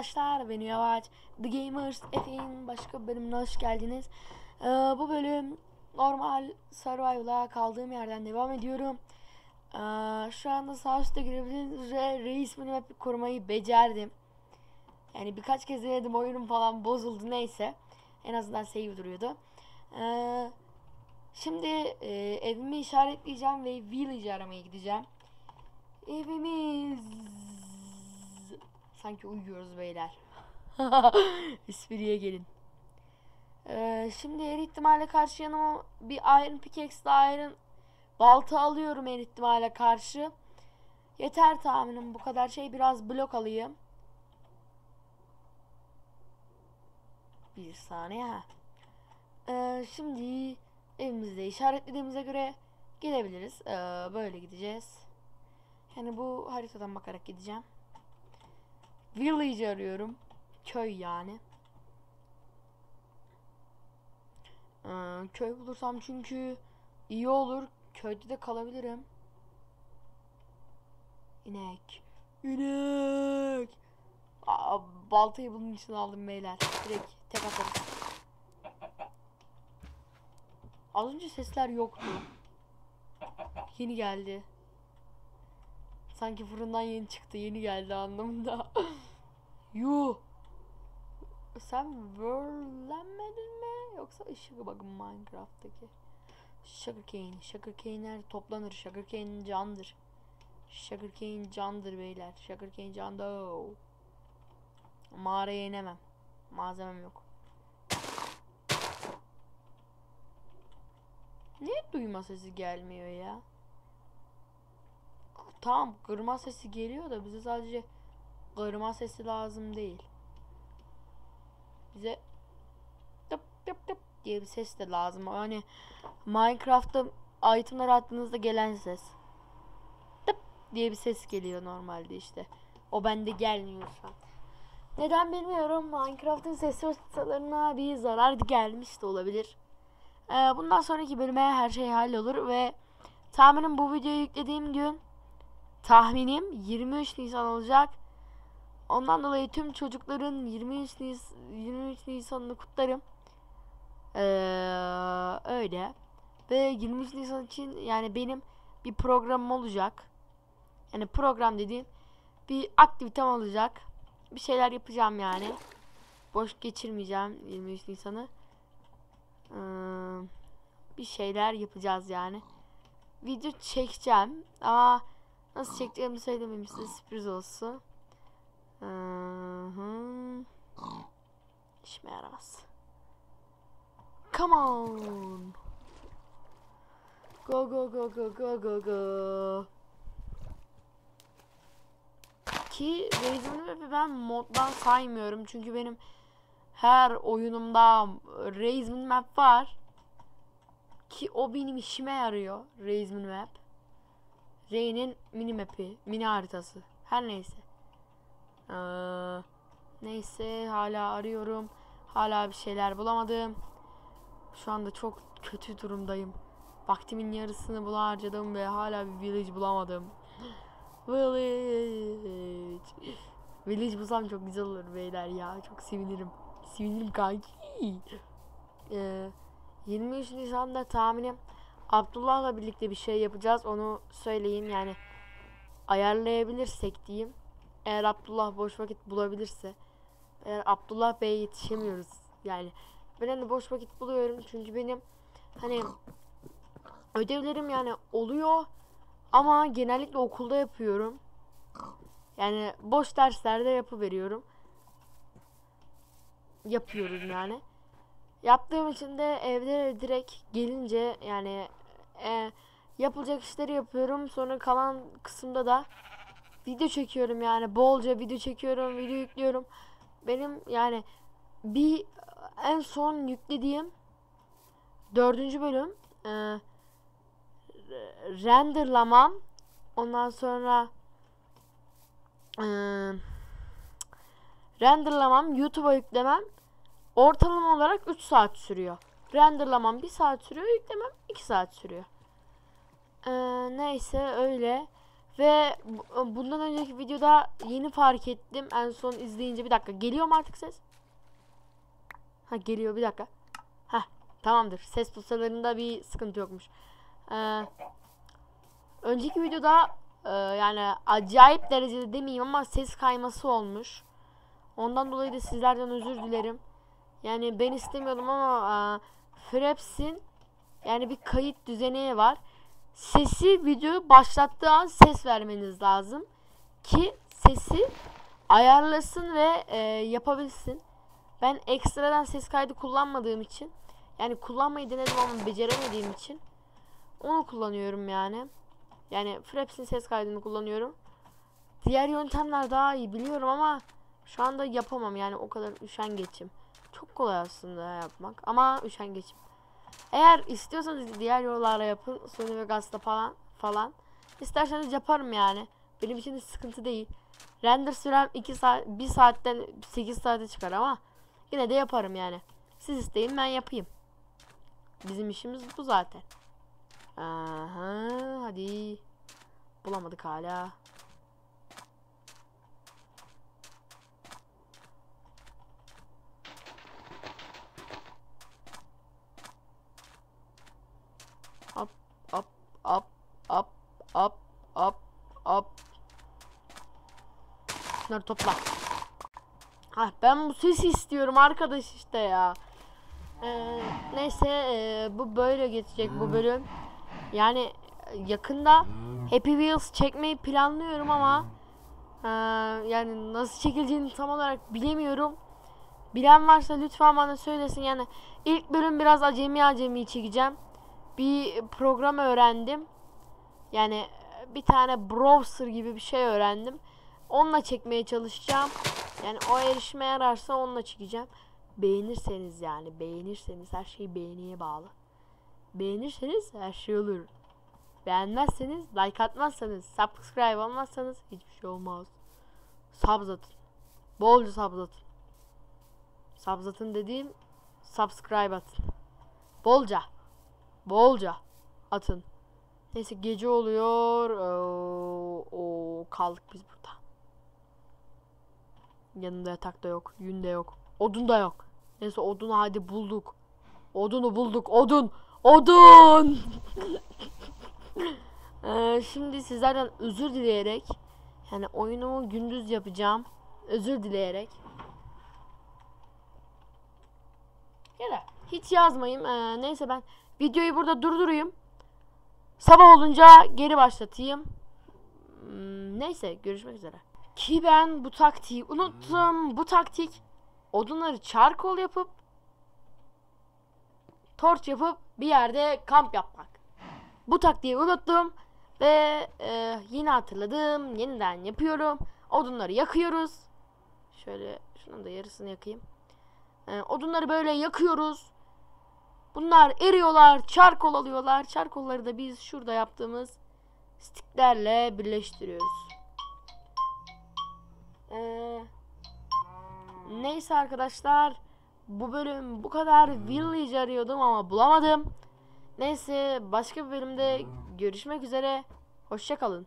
arkadaşlar ben Yavaş The Gamers Efe'nin başka bölümüne hoş geldiniz. Ee, bu bölüm normal survival'a kaldığım yerden devam ediyorum. Ee, şu anda sağ üstte üzere reis minimap'i korumayı becerdim. Yani birkaç kez denedim oyunum falan bozuldu neyse. En azından save duruyordu. Ee, şimdi e, evimi işaretleyeceğim ve village aramaya gideceğim. Evimiz Sanki uyuyoruz beyler. Espriye gelin. Ee, şimdi her ihtimale karşı yanıma bir iron pickaxe iron balta alıyorum her ihtimale karşı. Yeter tahminim bu kadar şey biraz blok alayım. Bir saniye ha. Ee, şimdi evimizde işaretlediğimize göre gidebiliriz. Ee, böyle gideceğiz. Yani bu haritadan bakarak gideceğim. Village arıyorum. Köy yani. Ee, köy bulursam çünkü iyi olur. Köyde de kalabilirim. İnek. İnek. Aa, baltayı bunun için aldım beyler. Direkt tek atarım. Az önce sesler yoktu. Yeni geldi. Sanki fırından yeni çıktı, yeni geldi anlamında. Yuh. Sen wörlenmedin mi? Yoksa ışığı bakın Minecraft'taki. Sugarcane. Sugarcane'ler toplanır. Sugarcane candır. Sugarcane candır beyler. Sugarcane candır. Mağaraya inemem. Malzemem yok. Niye duyma sesi gelmiyor ya? Tamam kırma sesi geliyor da bize sadece kırma sesi lazım değil. Bize tıp tıp tıp diye bir ses de lazım. Yani Minecraft'ta itemler attığınızda gelen ses. Tıp diye bir ses geliyor normalde işte. O bende gelmiyor şu. Neden bilmiyorum. Minecraft'ın ses ustalarına bir zarar gelmiş de olabilir. Ee, bundan sonraki bölüme her şey hallolur ve tahminim bu videoyu yüklediğim gün tahminim 23 Nisan olacak. Ondan dolayı tüm çocukların 23 Nis 23 Nisan'ını kutlarım. Ee, öyle. Ve 23 Nisan için yani benim bir programım olacak. Yani program dediğim bir aktivitem olacak. Bir şeyler yapacağım yani. Boş geçirmeyeceğim 23 Nisan'ı. Ee, bir şeyler yapacağız yani. Video çekeceğim ama Nasıl çekeceğimi söylemeyeyim size sürpriz olsun. Hı hı. İşime yaramaz. Come on. Go go go go go go go. Ki Raven Map'i ben moddan saymıyorum çünkü benim her oyunumda Raven Map var. Ki o benim işime yarıyor Raven Map. Ray'nin mini map'i, mini haritası. Her neyse. Ee, neyse hala arıyorum. Hala bir şeyler bulamadım. Şu anda çok kötü durumdayım. Vaktimin yarısını buna harcadım ve hala bir village bulamadım. Village. Village bulsam çok güzel olur beyler ya. Çok sevinirim. Sevinirim kanki. Ee, 23 Nisan'da tahminim Abdullah'la birlikte bir şey yapacağız. Onu söyleyeyim yani ayarlayabilirsek diyeyim. Eğer Abdullah boş vakit bulabilirse. Eğer Abdullah Bey'e yetişemiyoruz. Yani ben hani boş vakit buluyorum çünkü benim hani ödevlerim yani oluyor ama genellikle okulda yapıyorum. Yani boş derslerde yapıveriyorum. Yapıyorum yani. Yaptığım için de evde direkt gelince yani e, yapılacak işleri yapıyorum. Sonra kalan kısımda da video çekiyorum yani bolca video çekiyorum, video yüklüyorum. Benim yani bir en son yüklediğim dördüncü bölüm e, renderlamam ondan sonra e, renderlamam YouTube'a yüklemem ortalama olarak 3 saat sürüyor. Renderlamam 1 saat sürüyor, yüklemem 2 saat sürüyor. Ee, neyse öyle. Ve bu- bundan önceki videoda yeni fark ettim. En son izleyince bir dakika. Geliyor mu artık ses? Ha geliyor bir dakika. Ha tamamdır. Ses dosyalarında bir sıkıntı yokmuş. Ee, önceki videoda e, yani acayip derecede demeyeyim ama ses kayması olmuş. Ondan dolayı da sizlerden özür dilerim. Yani ben istemiyordum ama e, Fraps'in yani bir kayıt düzeni var. Sesi videoyu başlattığı an ses vermeniz lazım ki sesi ayarlasın ve e, yapabilsin. Ben ekstradan ses kaydı kullanmadığım için yani kullanmayı denedim ama beceremediğim için onu kullanıyorum yani. Yani Fraps'in ses kaydını kullanıyorum. Diğer yöntemler daha iyi biliyorum ama şu anda yapamam yani o kadar üşengeçim. Çok kolay aslında yapmak ama üşengeçim. Eğer istiyorsanız diğer yollarla yapın Sony Vegas'ta falan falan. İsterseniz yaparım yani. Benim için de sıkıntı değil. Render sürem 2 saat 1 saatten 8 saate çıkar ama yine de yaparım yani. Siz isteyin ben yapayım. Bizim işimiz bu zaten. Aha, hadi. Bulamadık hala. Şunları topla. Ha ben bu sesi istiyorum arkadaş işte ya. Ee, neyse ee, bu böyle geçecek bu bölüm. Yani e, yakında Happy Wheels çekmeyi planlıyorum ama ee, yani nasıl çekileceğini tam olarak bilemiyorum. Bilen varsa lütfen bana söylesin. Yani ilk bölüm biraz acemi acemi çekeceğim. Bir program öğrendim. Yani e, bir tane browser gibi bir şey öğrendim. Onunla çekmeye çalışacağım. Yani o erişime yararsa onunla çekeceğim. Beğenirseniz yani beğenirseniz her şey beğeniye bağlı. Beğenirseniz her şey olur. Beğenmezseniz like atmazsanız subscribe olmazsanız hiçbir şey olmaz. Subzatın. Bolca subzatın. Subzatın dediğim subscribe atın. Bolca. Bolca atın. Neyse gece oluyor. Oo, oo, kaldık biz burada. Yanında yatak da yok. Yün de yok. Odun da yok. Neyse odunu hadi bulduk. Odunu bulduk. Odun. Odun. Ee, şimdi sizlerden özür dileyerek yani oyunumu gündüz yapacağım. Özür dileyerek. Ya hiç yazmayayım. Ee, neyse ben videoyu burada durdurayım. Sabah olunca geri başlatayım. Hmm, neyse görüşmek üzere. Ki ben bu taktiği unuttum. Bu taktik odunları çarkol yapıp torç yapıp bir yerde kamp yapmak. Bu taktiği unuttum ve e, yine hatırladım. Yeniden yapıyorum. Odunları yakıyoruz. Şöyle şunun da yarısını yakayım. E, odunları böyle yakıyoruz. Bunlar eriyorlar, çarkol alıyorlar. Çarkolları da biz şurada yaptığımız stiklerle birleştiriyoruz. Ee, neyse arkadaşlar. Bu bölüm bu kadar village arıyordum ama bulamadım. Neyse başka bir bölümde görüşmek üzere. Hoşçakalın.